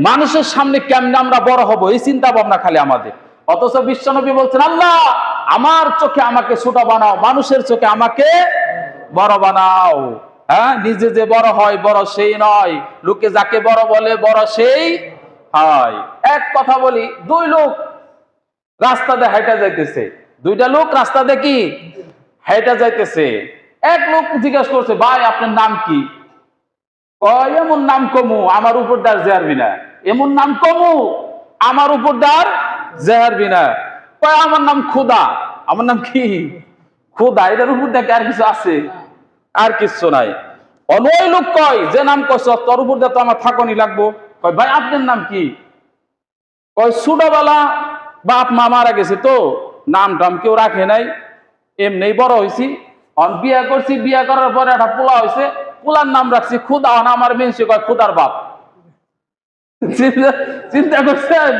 মানুষের সামনে কেমনে আমরা বড় হব? এই চিন্তা ভাবনা খালি আমাদের। অথচ বিশ্বনবী বলছেন, আল্লাহ, আমার চোখে আমাকে ছোট বানাও, মানুষের চোখে আমাকে বড় বানাও। হ্যাঁ নিজে যে বড় হয়, বড় সেই নয়। লোকে যাকে বড় বলে, বড় সেই হয়। এক কথা বলি, দুই লোক রাস্তা দিয়ে হাইটা যাইতেছে। দুইটা লোক রাস্তা দিয়ে কি? হাইটা যাইতেছে। এক লোক জিজ্ঞাসা করছে, ভাই, আপনার নাম কি? এমন নাম কমু, আমার উপর দার জেহারবি না এমন নাম কমু, আমার উপর দার জেহারবি না কয়, আমার নাম খুদা। আমার নাম কি? খুদা, এটার উপর দেখে আর কিছু আছে? আর কিছু নাই। অনয় লোক কয়, যে নাম কস তোর উপর দিয়ে তো আমার থাকনি লাগবো। কয়, ভাই, আপনার নাম কি? কয় ছোটবেলা বাপ মা মারা গেছে তো, নাম টাম কেউ রাখে নাই। এমনি বড় হয়েছি বিয়া করছি, বিয়া করার পরে একটা পোলা হয়েছে পোলার নাম রাখছি, খুদা অন আমার মেনসি কয় খুদার বাপ। চিন্তা করছেন?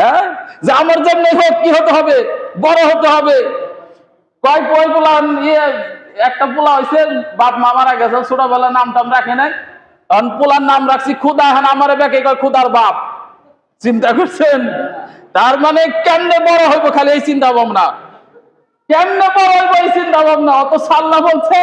হ্যাঁ? যে আমার জন্য হোক, কি হতে হবে? বড় হতে হবে। কয় কয় পোলা ইয়ে একটা পোলা হয়েছে বাপ মা মারা গেছে ছোটবেলা নাম টাম রাখে নাই। অন পোলার নাম রাখছি, খুদা, এখন আমার বেকে কয় খুদার বাপ। চিন্তা করছেন? তার মানে কেমনে বড় হইব খালি এই চিন্তা ভাবনা? কেমনে বড় হইব এই চিন্তা ভাবনা? অত সাল্লা বলছে।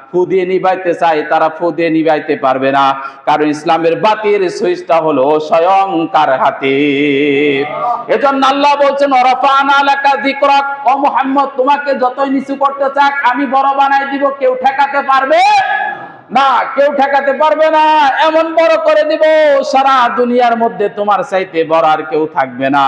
ফুদিয়ে নিবাইতে চায়, তারা ফুদিয়ে নিবাইতে পারবে না। কারণ ইসলামের বাতির সুইচটা হলো স্বয়ং কার হাতে। এজন্য আল্লাহ বলছেন, ওরাফানা লাকা যিকরাক। ও মুহাম্মদ, তোমাকে যতই নিচু করতে চাক, আমি বড় বানাই দিব, কেউ ঠেকাতে পারবে না, কেউ ঠেকাতে পারবে না, এমন বড় করে দিব, সারা দুনিয়ার মধ্যে তোমার চাইতে বড় আর কেউ থাকবে না।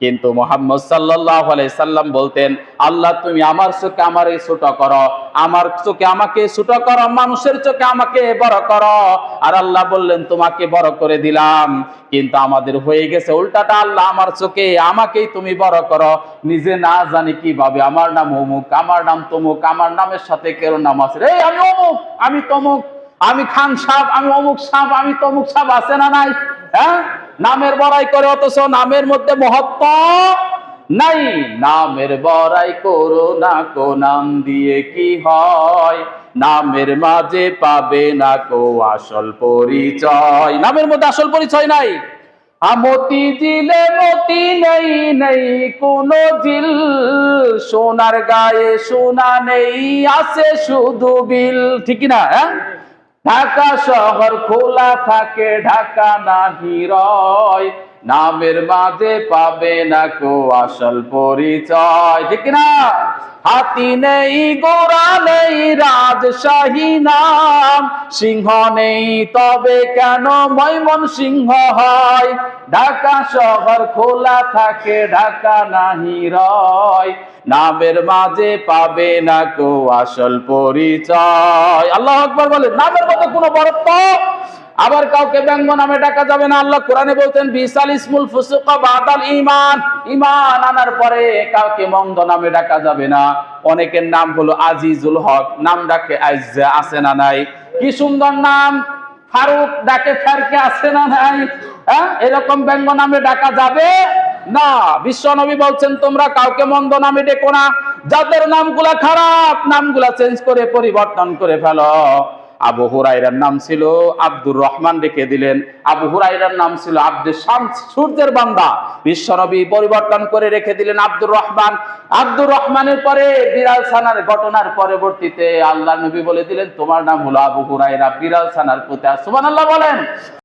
কিন্তু মোহাম্মদ সাল্লাহ সাল্লাম বলতেন, আল্লাহ, তুমি আমার চোখে আমার ছোট করো। আমার চোখে আমাকে ছোট করো, মানুষের চোখে আমাকে বড় করো। আর আল্লাহ বললেন, তোমাকে বড় করে দিলাম। কিন্তু আমাদের হয়ে গেছে উল্টাটা, আল্লাহ, আমার চোখে আমাকেই তুমি বড় করো। নিজে না জানি কীভাবে, আমার নাম অমুক, আমার নাম তমুক, আমার নামের সাথে কেউ নাম আছে। রে আমি অমুক, আমি তমুক। আমি খান সাপ আমি অমুক সাপ আমি তমুক সাপ আছে না নাই? হ্যাঁ? নামের বড়াই করে, অথচ নামের মধ্যে মহত্ব নাই। নামের বড়াই করো না কো, নাম দিয়ে কি হয়? নামের মাঝে পাবে না কো আসল পরিচয়। নামের মধ্যে আসল পরিচয় নাই। আমতি জিলে মতি নেই নেই কোন জিল সোনার গায়ে সোনা নেই, আছে শুধু বিল। ঠিক না হ্যাঁ? ঢাকা শহর খোলা থাকে, ঢাকা না হিরয় নামের মাঝে পাবে না কো আসল পরিচয়। ঠিক না হাতি নেই গোড়া নেই রাজশাহী নাম। সিংহ নেই, তবে কেন মৈমন সিংহ হয়? ঢাকা শহর খোলা থাকে, ঢাকা নাহি রয়। নামের মাঝে পাবে না কো আসল পরিচয়। আল্লাহ আকবর বলে নামের মধ্যে কোনো বরত্ব আবার কাউকে ব্যঙ্গ নামে ডাকা যাবে না। আল্লাহ কোরআনে বলতেন বিশাল ইসমুল ফুসুকা, বাদাল ইমান ইমান আনার পরে কাউকে মন্দ নামে ডাকা যাবে না। অনেকের নাম হলো আজিজুল হক। নাম ডাকে আইজা আছে না নাই? কি সুন্দর নাম? ফারুক ডাকে ফেরকে, আছে না নাই? হ্যাঁ? এরকম ব্যঙ্গ নামে ডাকা যাবে না। বিশ্ব নবী বলছেন, তোমরা কাউকে মন্দ নামে ডেকো না। যাদের নামগুলা খারাপ, নামগুলা চেঞ্জ করে, পরিবর্তন করে ফেলো। আবু হুরাইরার নাম ছিল আব্দুর রহমান রেখে দিলেন। আবু হুরাইরার নাম ছিল আব্দুল শামস, সূর্যের বান্দা। বিশ্বনবী পরিবর্তন করে রেখে দিলেন আব্দুর রহমান। আব্দুর রহমানের পরে বিরাল সানার ঘটনার পরবর্তীতে আল্লাহ নবী বলে দিলেন, তোমার নাম হলো আবু হুরাইরা বিড়াল সানার প্রতি সুবহানাল্লাহ বলেন।